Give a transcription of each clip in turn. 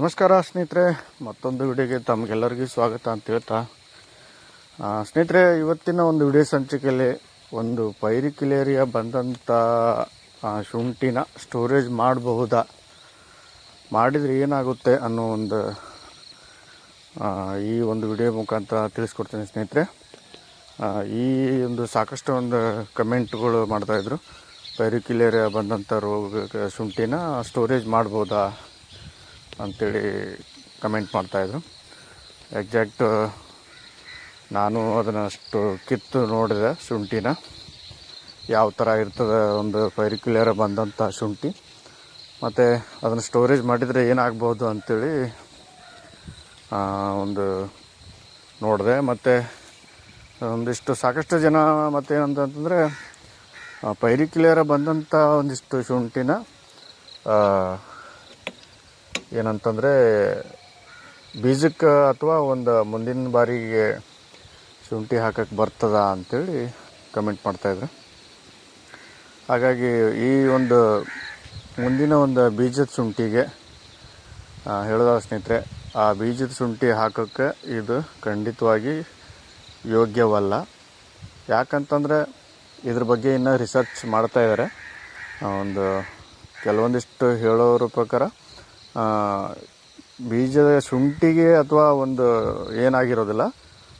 ನಮಸ್ಕಾರ ಸ್ನೇಹಿತರೆ, ಮತ್ತೊಂದು ವಿಡಿಯೋಗೆ ತಮಗೆಲ್ಲರಿಗೂ ಸ್ವಾಗತ ಅಂತ ಹೇಳ್ತಾ. ಸ್ನೇಹಿತರೆ, ಇವತ್ತಿನ ಒಂದು ವಿಡಿಯೋ ಸಂಚಿಕೆಯಲ್ಲಿ ಒಂದು ಪೈರಿಕಿಲೇರಿಯ ಬಂದಂಥ ಶುಂಠಿನ ಸ್ಟೋರೇಜ್ ಮಾಡಬಹುದಾ? ಮಾಡಿದರೆ ಏನಾಗುತ್ತೆ ಅನ್ನೋ ಒಂದು ಈ ಒಂದು ವಿಡಿಯೋ ಮುಖಾಂತರ ತಿಳಿಸ್ಕೊಡ್ತೀನಿ ಸ್ನೇಹಿತರೆ. ಈ ಒಂದು ಸಾಕಷ್ಟು ಒಂದು ಕಮೆಂಟ್ಗಳು ಮಾಡ್ತಾಯಿದ್ರು ಪೈರಿಕಿಲೇರಿಯ ಬಂದಂಥ ರೋಗ, ಶುಂಠಿನ ಸ್ಟೋರೇಜ್ ಮಾಡ್ಬೋದಾ ಅಂಥೇಳಿ ಕಮೆಂಟ್ ಮಾಡ್ತಾಯಿದ್ರು ಎಕ್ಸಾಕ್ಟ್ ನಾನು ಅದನ್ನು ಅಷ್ಟು ಕಿತ್ತು ನೋಡಿದೆ ಶುಂಠಿನ. ಯಾವ ಥರ ಇರ್ತದೆ ಒಂದು ಪೈರಿಕ್ಯುಲರ್ ಬಂದಂಥ ಶುಂಠಿ. ಮತ್ತು ಅದನ್ನು ಸ್ಟೋರೇಜ್ ಮಾಡಿದರೆ ಏನಾಗ್ಬೋದು ಅಂಥೇಳಿ ಒಂದು ನೋಡಿದೆ. ಮತ್ತು ಒಂದಿಷ್ಟು ಸಾಕಷ್ಟು ಜನ ಮತ್ತೇನಂತಂದರೆ ಪೈರಿಕ್ಯುಲರ ಬಂದಂಥ ಒಂದಿಷ್ಟು ಶುಂಠಿನ ಏನಂತಂದರೆ, ಬೀಜಕ್ಕೆ ಅಥವಾ ಒಂದು ಮುಂದಿನ ಬಾರಿಗೆ ಶುಂಠಿ ಹಾಕಕ್ಕೆ ಬರ್ತದ ಅಂಥೇಳಿ ಕಮೆಂಟ್ ಮಾಡ್ತಾಯಿದ್ರು ಹಾಗಾಗಿ ಈ ಒಂದು ಮುಂದಿನ ಒಂದು ಬೀಜದ ಶುಂಠಿಗೆ ಹೇಳಿದ ಸ್ನೇಹಿತರೆ, ಆ ಬೀಜದ ಶುಂಠಿ ಹಾಕೋಕ್ಕೆ ಇದು ಖಂಡಿತವಾಗಿ ಯೋಗ್ಯವಲ್ಲ. ಯಾಕಂತಂದರೆ ಇದ್ರ ಬಗ್ಗೆ ಇನ್ನೂ ರಿಸರ್ಚ್ ಮಾಡ್ತಾ ಇದ್ದಾರೆ ಒಂದು ಕೆಲವೊಂದಿಷ್ಟು ಹೇಳೋರ ಪ್ರಕಾರ ಬೀಜದ ಶುಂಠಿಗೆ ಅಥವಾ ಒಂದು ಏನಾಗಿರೋದಿಲ್ಲ.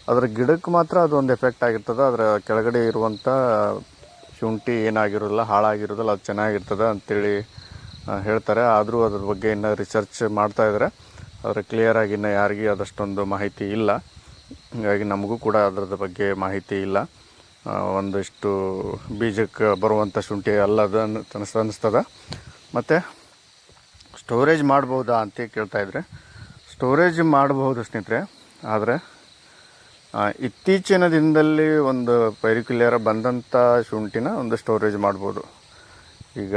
ಅದರ ಗಿಡಕ್ಕೆ ಮಾತ್ರ ಅದೊಂದು ಎಫೆಕ್ಟ್ ಆಗಿರ್ತದೆ. ಅದರ ಕೆಳಗಡೆ ಇರುವಂಥ ಶುಂಠಿ ಏನಾಗಿರೋದಿಲ್ಲ ಹಾಳಾಗಿರೋದಿಲ್ಲ ಅದು ಚೆನ್ನಾಗಿರ್ತದೆ ಅಂತೇಳಿ ಆ, ಹೇಳ್ತಾರೆ. ಆದರೂ ಅದ್ರ ಬಗ್ಗೆ ಇನ್ನೂ ರಿಸರ್ಚ್ ಮಾಡ್ತಾ ಇದ್ದಾರೆ ಅದರ ಕ್ಲಿಯರಾಗಿ ಇನ್ನೂ ಯಾರಿಗೂ ಅದಷ್ಟೊಂದು ಮಾಹಿತಿ ಇಲ್ಲ. ಹೀಗಾಗಿ ನಮಗೂ ಕೂಡ ಅದರದ ಬಗ್ಗೆ ಮಾಹಿತಿ ಇಲ್ಲ. ಒಂದಿಷ್ಟು ಬೀಜಕ್ಕೆ ಬರುವಂಥ ಶುಂಠಿ ಅಲ್ಲದ ಅನಿಸ್ ಅನ್ನಿಸ್ತದೆ ಮತ್ತು ಸ್ಟೋರೇಜ್ ಮಾಡ್ಬೋದಾ ಅಂತ ಕೇಳ್ತಾ ಇದ್ದರೆ ಸ್ಟೋರೇಜ್ ಮಾಡಬಹುದು ಸ್ನೇಹಿತರೆ, ಆದರೆ ಇತ್ತೀಚಿನ ದಿನದಲ್ಲಿ ಒಂದು ಪೈರಿಕ್ಯುಲರ್ ಬಂದಂಥ ಶುಂಠಿನ ಒಂದು ಸ್ಟೋರೇಜ್ ಮಾಡ್ಬೋದು. ಈಗ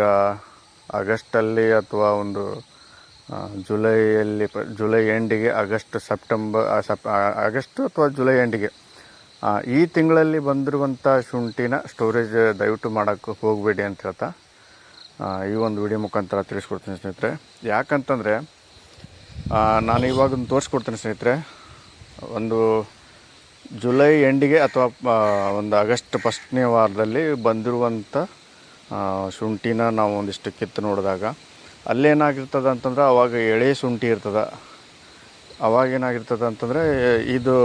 ಆಗಸ್ಟಲ್ಲಿ ಅಥವಾ ಒಂದು ಜುಲೈಯಲ್ಲಿ, ಜುಲೈ ಎಂಡಿಗೆ, ಆಗಸ್ಟ್, ಸೆಪ್ಟೆಂಬರ್ ಸೆಪ್ ಆಗಸ್ಟ್ ಅಥವಾ ಜುಲೈ ಎಂಡಿಗೆ ಈ ತಿಂಗಳಲ್ಲಿ ಬಂದಿರುವಂಥ ಶುಂಠಿನ ಸ್ಟೋರೇಜ್ ದಯವಿಟ್ಟು ಮಾಡೋಕ್ಕೆ ಹೋಗಬೇಡಿ ಅಂತ ಹೇಳ್ತಾ ಈ ಒಂದು ವಿಡಿಯೋ ಮುಖಾಂತರ ತಿಳಿಸ್ಕೊಡ್ತೀನಿ ಸ್ನೇಹಿತರೆ. ಯಾಕಂತಂದರೆ ನಾನು ಇವಾಗ ತೋರಿಸ್ಕೊಡ್ತೀನಿ ಸ್ನೇಹಿತರೆ. ಒಂದು ಜುಲೈ ಎಂಡಿಗೆ ಅಥವಾ ಒಂದು ಆಗಸ್ಟ್ ಫಸ್ಟ್ನೇ ವಾರದಲ್ಲಿ ಬಂದಿರುವಂಥ ಶುಂಠಿನ ನಾವು ಒಂದಿಷ್ಟು ಕಿತ್ತು ನೋಡಿದಾಗ, ಅಲ್ಲೇನಾಗಿರ್ತದೆ ಅಂತಂದ್ರೆ ಅವಾಗ ಎಳೆ ಶುಂಠಿ ಇರ್ತದೆ. ಅವಾಗೇನಾಗಿರ್ತದೆ ಅಂತಂದರೆ, ಇದು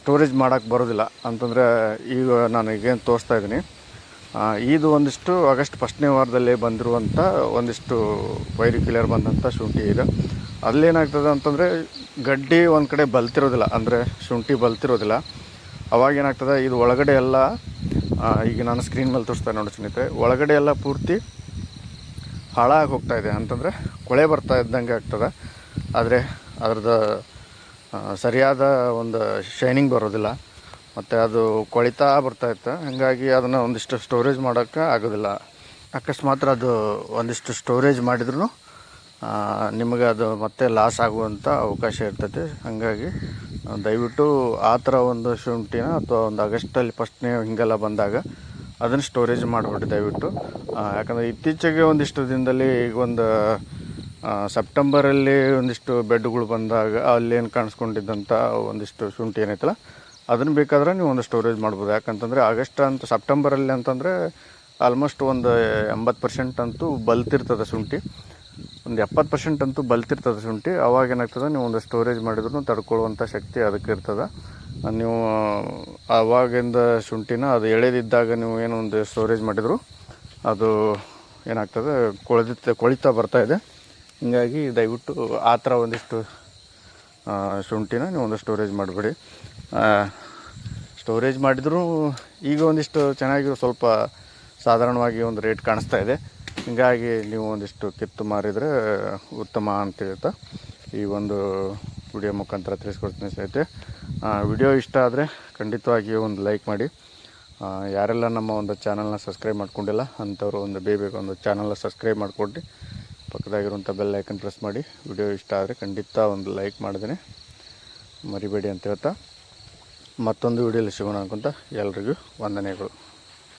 ಸ್ಟೋರೇಜ್ ಮಾಡೋಕ್ಕೆ ಬರೋದಿಲ್ಲ. ಅಂತಂದರೆ, ಈಗ ನಾನು ಈಗೇನು ತೋರಿಸ್ತಾ ಇದ್ದೀನಿ. ಇದು ಒಂದಿಷ್ಟು ಆಗಸ್ಟ್ ಫಸ್ಟ್ನೇ ವಾರದಲ್ಲಿ ಬಂದಿರುವಂಥ ಒಂದಿಷ್ಟು ವೈರಿಕ್ಯುಲರ್ ಬಂದಂಥ ಶುಂಠಿ ಇದೆ. ಅಲ್ಲೇನಾಗ್ತದೆ ಅಂತಂದರೆ ಗಡ್ಡಿ ಒಂದು ಕಡೆ ಬಲ್ತಿರೋದಿಲ್ಲ, ಅಂದರೆ ಶುಂಠಿ ಬಲ್ತಿರೋದಿಲ್ಲ. ಅವಾಗ ಏನಾಗ್ತದೆ, ಇದು ಒಳಗಡೆ ಎಲ್ಲ ಈಗ ನಾನು ಸ್ಕ್ರೀನ್ ಮೇಲೆ ತೋರಿಸ್ತಾ ನೋಡಿ ಸ್ನೇಹಿತರೆ, ಒಳಗಡೆ ಎಲ್ಲ ಪೂರ್ತಿ ಹಾಳಾಗಿ ಹೋಗ್ತಾ ಇದೆ. ಅಂತಂದರೆ ಕೊಳೆ ಬರ್ತಾ ಇದ್ದಂಗೆ ಆಗ್ತದೆ. ಆದರೆ ಅದ್ರದ್ದು ಸರಿಯಾದ ಒಂದು ಶೈನಿಂಗ್ ಬರೋದಿಲ್ಲ. ಮತ್ತು ಅದು ಕೊಳಿತಾ ಬರ್ತಾ ಇತ್ತು. ಹಾಗಾಗಿ ಅದನ್ನು ಒಂದಿಷ್ಟು ಸ್ಟೋರೇಜ್ ಮಾಡೋಕ್ಕೆ ಆಗೋದಿಲ್ಲ. ಅಕಸ್ಮಾತ್ ಅದು ಒಂದಿಷ್ಟು ಸ್ಟೋರೇಜ್ ಮಾಡಿದ್ರು ನಿಮಗೆ ಅದು ಮತ್ತೆ ಲಾಸ್ ಆಗುವಂಥ ಅವಕಾಶ ಇರ್ತೈತಿ. ಹಾಗಾಗಿ ದಯವಿಟ್ಟು ಆ ಥರ ಒಂದು ಶುಂಠಿನ ಅಥವಾ ಒಂದು ಆಗಸ್ಟಲ್ಲಿ ಫಸ್ಟ್ನೇ ಹಿಂಗೆಲ್ಲ ಬಂದಾಗ ಅದನ್ನು ಸ್ಟೋರೇಜ್ ಮಾಡಿಬಿಟ್ಟು ದಯವಿಟ್ಟು ಯಾಕಂದರೆ ಇತ್ತೀಚೆಗೆ ಒಂದಿಷ್ಟು ದಿನದಲ್ಲಿ ಈಗ ಒಂದು ಸೆಪ್ಟೆಂಬರಲ್ಲಿ ಒಂದಿಷ್ಟು ಬೆಡ್ಗಳು ಬಂದಾಗ ಅಲ್ಲೇನು ಕಾಣಿಸ್ಕೊಂಡಿದ್ದಂಥ ಒಂದಿಷ್ಟು ಶುಂಠಿ ಏನೈತಲ್ಲ ಅದನ್ನು ಬೇಕಾದ್ರೆ ನೀವು ಒಂದು ಸ್ಟೋರೇಜ್ ಮಾಡ್ಬೋದು. ಯಾಕಂತಂದರೆ ಆಗಸ್ಟ್ ಅಂತ ಸೆಪ್ಟೆಂಬರಲ್ಲಿ ಅಂತಂದರೆ ಆಲ್ಮೋಸ್ಟ್ ಒಂದು ಎಂಬತ್ತು ಪರ್ಸೆಂಟ್ ಅಂತೂ ಬಲ್ತಿರ್ತದೆ ಶುಂಠಿ. ಒಂದು ಎಪ್ಪತ್ತು ಪರ್ಸೆಂಟ್ ಅಂತೂ ಬಲ್ತಿರ್ತದೆ ಶುಂಠಿ. ಅವಾಗ ಏನಾಗ್ತದೆ, ನೀವು ಒಂದು ಸ್ಟೋರೇಜ್ ಮಾಡಿದ್ರು ತಡ್ಕೊಳ್ಳುವಂಥ ಶಕ್ತಿ ಅದಕ್ಕೆ ಇರ್ತದೆ. ನೀವು ಆವಾಗಿಂದ ಶುಂಠಿನ ಅದು ಎಳೆದಿದ್ದಾಗ ನೀವು ಏನೋ ಒಂದು ಸ್ಟೋರೇಜ್ ಮಾಡಿದ್ರು, ಅದು ಏನಾಗ್ತದೆ, ಕೊಳೆದಿತ್ತ, ಕೊಳಿತಾ ಬರ್ತಾ ಇದೆ. ಹೀಗಾಗಿ ದಯವಿಟ್ಟು ಆ ಥರ ಒಂದಿಷ್ಟು ಶುಂಠಿನ ನೀವು ಒಂದು ಸ್ಟೋರೇಜ್ ಮಾಡಿಬಿಡಿ. ಸ್ಟೋರೇಜ್ ಮಾಡಿದರೂ ಈಗ ಒಂದಿಷ್ಟು ಚೆನ್ನಾಗಿರೋ ಸ್ವಲ್ಪ ಸಾಧಾರಣವಾಗಿ ಒಂದು ರೇಟ್ ಕಾಣಿಸ್ತಾ ಇದೆ. ಹೀಗಾಗಿ ನೀವು ಒಂದಿಷ್ಟು ಕಿತ್ತು ಮಾರಿದರೆ ಉತ್ತಮ ಅಂತ ಈ ಒಂದು ವಿಡಿಯೋ ಮುಖಾಂತರ ತಿಳಿಸ್ಕೊಡ್ತೀನಿ ಸ್ನೇಹಿತರೆ. ವಿಡಿಯೋ ಇಷ್ಟ ಆದರೆ ಖಂಡಿತವಾಗಿ ಒಂದು ಲೈಕ್ ಮಾಡಿ. ಯಾರೆಲ್ಲ ನಮ್ಮ ಒಂದು ಚಾನಲ್ನ ಸಬ್ಸ್ಕ್ರೈಬ್ ಮಾಡ್ಕೊಂಡಿಲ್ಲ, ಅಂಥವ್ರು ಒಂದು ಬೇಗ ಒಂದು ಚಾನಲ್ನ ಸಬ್ಸ್ಕ್ರೈಬ್ ಮಾಡಿಕೊಟ್ಟು ಪಕ್ಕದಾಗಿರುವಂಥ ಬೆಲ್ ಐಕನ್ ಪ್ರೆಸ್ ಮಾಡಿ. ವಿಡಿಯೋ ಇಷ್ಟ ಆದರೆ ಖಂಡಿತ ಒಂದು ಲೈಕ್ ಮಾಡಿದ್ರೆ ಮರಿಬೇಡಿ ಅಂತ ಹೇಳ್ತಾ ಮತ್ತೊಂದು ವಿಡಿಯೋಲಿ ಸಿಗೋಣ ಅನ್ಕೊಂತ ಎಲ್ರಿಗೂ ವಂದನೆಗಳು.